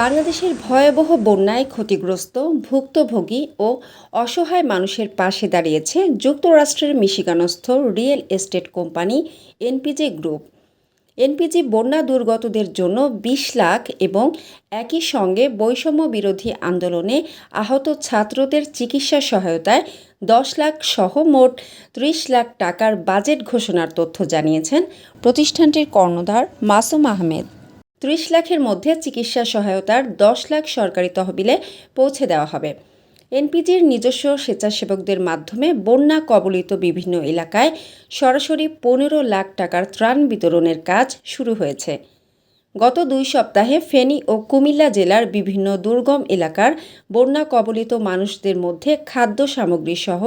বাংলাদেশের ভয়াবহ বন্যায় ক্ষতিগ্রস্ত, ভুক্তভোগী ও অসহায় মানুষের পাশে দাঁড়িয়েছে যুক্তরাষ্ট্রের মিশিগানস্থ real estate company NPG group. NPG বন্যা দুর্গতদের জন্য বিশ লাখ এবং একই সঙ্গে বৈষম্য বিরোধী আন্দোলনে আহত ছাত্রদের চিকিৎসা সহায়তায় দশ লাখ সহ মোট ত্রিশ লাখ টাকার বাজেট ঘোষণার তথ্য জানিয়েছেন প্রতিষ্ঠানটির কর্ণধার মাসুম আহমেদ। ত্রিশ লাখের মধ্যে চিকিৎসা সহায়তার দশ লাখ সরকারি তহবিলে পৌঁছে দেওয়া হবে। এনপিজির নিজস্ব স্বেচ্ছাসেবকদের মাধ্যমে বন্যা কবলিত বিভিন্ন এলাকায় সরাসরি পনেরো লাখ টাকার ত্রাণ বিতরণের কাজ শুরু হয়েছে। গত দুই সপ্তাহে ফেনী ও কুমিল্লা জেলার বিভিন্ন দুর্গম এলাকার বন্যা কবলিত মানুষদের মধ্যে খাদ্য সামগ্রী সহ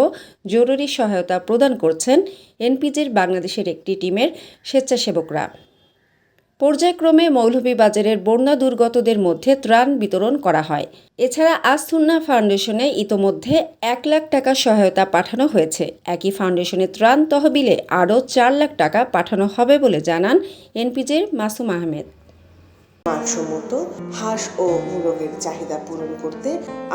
জরুরি সহায়তা প্রদান করছেন এনপিজির বাংলাদেশের একটি টিমের স্বেচ্ছাসেবকরা। পর্যায়ক্রমে মৌলভীবাজারের বন্যা দুর্গতদের মধ্যে ত্রাণ বিতরণ করা হয়। এছাড়া আসুন্না ফাউন্ডেশনে ইতোমধ্যে এক লাখ টাকা সহায়তা পাঠানো হয়েছে। একই ফাউন্ডেশনের ত্রাণ তহবিলে আরও চার লাখ টাকা পাঠানো হবে বলে জানান এনপিজির মাসুম আহমেদ। মানসম্মত হাঁস ও মুরগের চাহিদা পূরণ করতে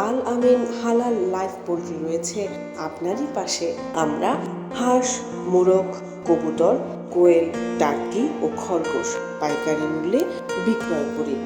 আল আমিন হালাল লাইফ পোল্ট্রি রয়েছে। আপনারই পাশে আমরা হাঁস, মুরগ, কবুতর কোয়েল টার্কি ও খরগোশ পাইকারি মূল্যে বিক্রয় করি।